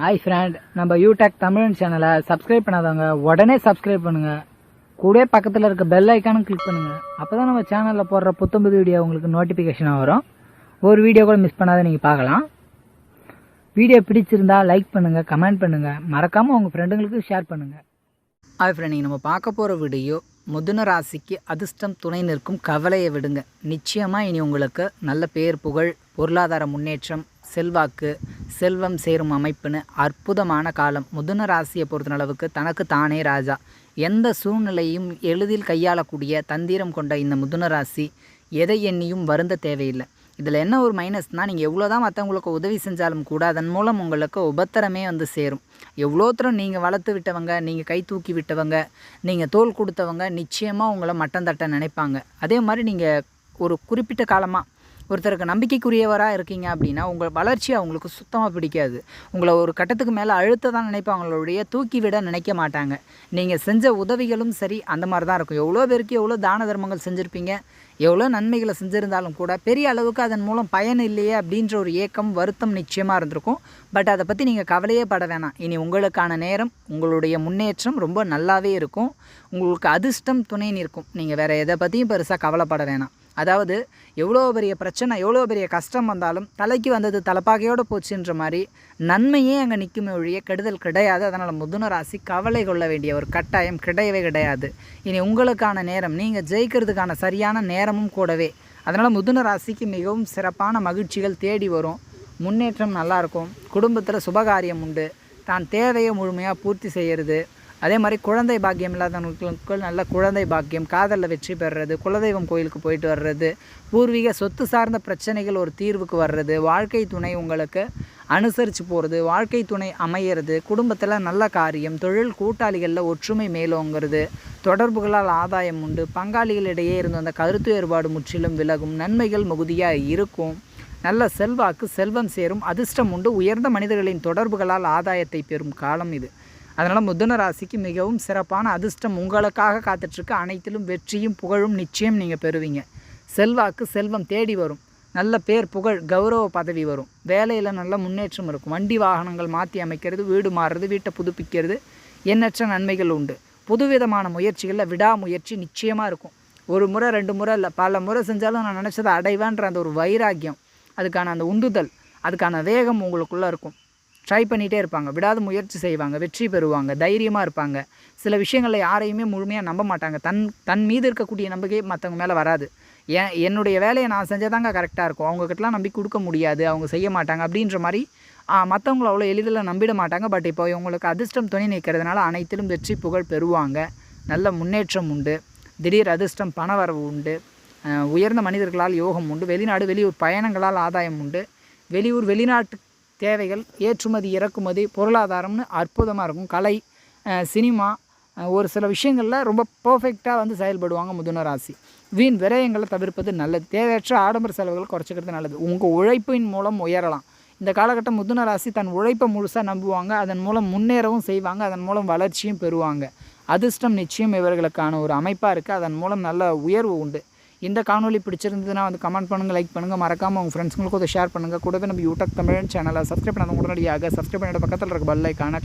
Hi friend நம்ம யூடெக் தமிழ் சேனலை subscribe பண்ணாதவங்க உடனே சப்ஸ்கிரைப் பண்ணுங்க. கூட பக்கத்தில் இருக்க பெல் ஐக்கானும் கிளிக் பண்ணுங்க. அப்பதான் நம்ம சேனலில் போடுற புத்தம்புது வீடியோ உங்களுக்கு நோட்டிஃபிகேஷனாக வரும். ஒரு வீடியோ கூட மிஸ் பண்ணாத நீங்கள் பார்க்கலாம். வீடியோ பிடிச்சிருந்தா லைக் பண்ணுங்கள் கமெண்ட் பண்ணுங்கள் மறக்காமல் உங்கள் ஃப்ரெண்டுங்களுக்கு ஷேர் பண்ணுங்கள் ஹாய் ஃப்ரெண்ட் நீங்கள் நம்ம பார்க்க போகிற வீடியோ முதுன ராசிக்கு அதிர்ஷ்டம் துணை நிற்கும் கவலையை விடுங்க. நிச்சயமாக இனி உங்களுக்கு நல்ல பேர் புகழ் பொருளாதார முன்னேற்றம் செல்வாக்கு செல்வம் சேரும் அமைப்புன்னு அற்புதமான காலம். முதுன ராசியை பொறுத்தளவுக்கு தனக்கு தானே ராஜா. எந்த சூழ்நிலையும் எளிதில் கையாளக்கூடிய தந்திரம் கொண்ட இந்த முதன ராசி எதை எண்ணியும் வருந்த தேவையில்லை. இதில் என்ன ஒரு மைனஸ்னால் நீங்கள் எவ்வளோ தான் மற்றவங்களுக்கு உதவி செஞ்சாலும் கூட அதன் மூலம் உங்களுக்கு உபத்திரமே வந்து சேரும். எவ்வளோ தூரம் நீங்கள் வளர்த்து விட்டவங்க நீங்கள் கை தூக்கி விட்டவங்க நீங்கள் தோல் கொடுத்தவங்க நிச்சயமாக உங்களை மட்டம் தட்ட நினைப்பாங்க. அதே மாதிரி நீங்கள் ஒரு குறிப்பிட்ட காலமாக ஒருத்தருக்கு நம்பிக்கைக்குரியவராக இருக்கீங்க அப்படின்னா உங்கள் வளர்ச்சி அவங்களுக்கு சுத்தமாக பிடிக்காது. உங்களை ஒரு கட்டத்துக்கு மேலே அழுத்த தான் நினைப்பாங்களுடைய தூக்கி விட நினைக்க மாட்டாங்க. நீங்கள் செஞ்ச உதவிகளும் சரி அந்த மாதிரி தான் இருக்கும். எவ்வளோ பேருக்கு எவ்வளோ தான தர்மங்கள் செஞ்சுருப்பீங்க? எவ்வளோ நன்மைகளை செஞ்சுருந்தாலும் கூட பெரிய அளவுக்கு அதன் மூலம் பயன் இல்லையே அப்படின்ற ஒரு ஏக்கம் வருத்தம் நிச்சயமாக இருந்திருக்கும். பட் அதை பற்றி நீங்கள் கவலையே பட வேணாம். இனி உங்களுக்கான நேரம் உங்களுடைய முன்னேற்றம் ரொம்ப நல்லாவே இருக்கும். உங்களுக்கு அதிர்ஷ்டம் துணை நிற்கும். நீங்கள் வேறு எதை பற்றியும் பெருசாக கவலைப்பட வேணாம். அதாவது எவ்வளோ பெரிய பிரச்சனை எவ்வளோ பெரிய கஷ்டம் வந்தாலும் தலைக்கு வந்தது தலைப்பாகையோடு போச்சுன்ற மாதிரி நன்மையே அங்கே நிற்குமே ஒழிய கெடுதல் கிடையாது. அதனால் முதுன ராசி கவலை கொள்ள வேண்டிய ஒரு கட்டாயம் கிடையவே கிடையாது. இனி உங்களுக்கான நேரம் நீங்கள் ஜெயிக்கிறதுக்கான சரியான நேரமும் கூடவே. அதனால் முதுன ராசிக்கு மிகவும் சிறப்பான மகிழ்ச்சிகள் தேடி வரும். முன்னேற்றம் நல்லாயிருக்கும் குடும்பத்தில் சுபகாரியம் உண்டு. தான் தேவையை முழுமையாக பூர்த்தி செய்கிறது அதே மாதிரி குழந்தை பாக்கியம் இல்லாதவங்களுக்கு நல்ல குழந்தை பாக்கியம் காதலில் வெற்றி பெறுறது குலதெய்வம் கோயிலுக்கு போயிட்டு வர்றது பூர்வீக சொத்து சார்ந்த பிரச்சனைகள் ஒரு தீர்வுக்கு வர்றது வாழ்க்கை துணை உங்களுக்கு அனுசரித்து போகிறது வாழ்க்கை துணை அமையிறது குடும்பத்தில் நல்ல காரியம் தொழில் கூட்டாளிகளில் ஒற்றுமை மேலோங்கிறது தொடர்புகளால் ஆதாயம் உண்டு பங்காளிகளிடையே இருந்த அந்த கருத்து வேறுபாடு முற்றிலும் விலகும் நன்மைகள் மிகுதியாக இருக்கும் நல்ல செல்வாக்கு செல்வம் சேரும் அதிர்ஷ்டம் உண்டு உயர்ந்த மனிதர்களின் தொடர்புகளால் ஆதாயத்தை பெறும் காலம் இது. அதனால் முதுன ராசிக்கு மிகவும் சிறப்பான அதிர்ஷ்டம் உங்களுக்காக காத்துட்ருக்கு. அனைத்திலும் வெற்றியும் புகழும் நிச்சயம் நீங்கள் பெறுவீங்க. செல்வாக்கு செல்வம் தேடி வரும். நல்ல பேர் புகழ் கௌரவ பதவி வரும். வேலையில் நல்ல முன்னேற்றம் இருக்கும். வண்டி வாகனங்கள் மாற்றி அமைக்கிறது வீடு மாறுறது வீட்டை புதுப்பிக்கிறது எண்ணற்ற நன்மைகள் உண்டு. புதுவிதமான முயற்சிகளில் விடாமுயற்சி நிச்சயமாக இருக்கும். ஒரு முறை ரெண்டு முறை இல்லை பல முறை செஞ்சாலும் நான் நினச்சதை அடைவேன்ற அந்த ஒரு வைராக்கியம் அதுக்கான அந்த உந்துதல் அதுக்கான வேகம் உங்களுக்குள்ளே இருக்கும். ட்ரை பண்ணிகிட்டே இருப்பாங்க. விடாத முயற்சி செய்வாங்க. வெற்றி பெறுவாங்க. தைரியமாக இருப்பாங்க. சில விஷயங்களில் யாரையுமே முழுமையாக நம்ப மாட்டாங்க. தன் தன் மீது இருக்கக்கூடிய நம்பிக்கை மற்றவங்க மேலே வராது. ஏன் என்னுடைய வேலையை நான் செஞ்சால் தாங்க கரெக்டாக இருக்கும். அவங்கக்கிட்டலாம் நம்பி கொடுக்க முடியாது. அவங்க செய்ய மாட்டாங்க அப்படின்ற மாதிரி மற்றவங்கள அவ்வளோ எளிதில் நம்பிட மாட்டாங்க. பட் இப்போ இவங்களுக்கு அதிர்ஷ்டம் துணை நிற்கிறதுனால அனைத்திலும் வெற்றி புகழ் பெறுவாங்க. நல்ல முன்னேற்றம் உண்டு. திடீர் அதிர்ஷ்டம் பணவரவு உண்டு. உயர்ந்த மனிதர்களால் யோகம் உண்டு. வெளிநாடு வெளியூர் பயணங்களால் ஆதாயம் உண்டு. வெளியூர் வெளிநாட்டு தேவைகள் ஏற்றுமதி இறக்குமதி பொருளாதாரம்னு அற்புதமாக இருக்கும். கலை சினிமா ஒரு சில விஷயங்களில் ரொம்ப பர்ஃபெக்டாக வந்து செயல்படுவாங்க முதுன ராசி. வீண் விரயங்களை தவிர்ப்பது நல்லது. தேவையற்ற ஆடம்பர செலவுகள் குறைச்சிக்கிறது நல்லது. உங்கள் உழைப்பின் மூலம் உயரலாம். இந்த காலகட்டம் முதுன ராசி தன் உழைப்பை முழுசாக நம்புவாங்க. அதன் மூலம் முன்னேறவும் செய்வாங்க. அதன் மூலம் வளர்ச்சியும் பெறுவாங்க. அதிர்ஷ்டம் நிச்சயம் இவர்களுக்கான ஒரு அமைப்பாக இருக்குது அதன் மூலம் நல்ல உயர்வு உண்டு. இந்த காணொலி பிடிச்சிருந்ததுன்னா வந்து கமெண்ட் பண்ணுங்கள் லைக் பண்ணுங்கள் மறக்காமல் உங்கள் ஃப்ரெண்ட்ஸுங்களுக்கும் அதை ஷேர் பண்ணுங்கள் கூடவே நம்ம யூடியூப் தமிழ் சேனலை சப்ஸ்கிரைப் பண்ணாத உடனடியாக சப்ஸ்கிரைப் பண்ணிட்டு பக்கத்தில் இருக்க பெல் ஐக்கான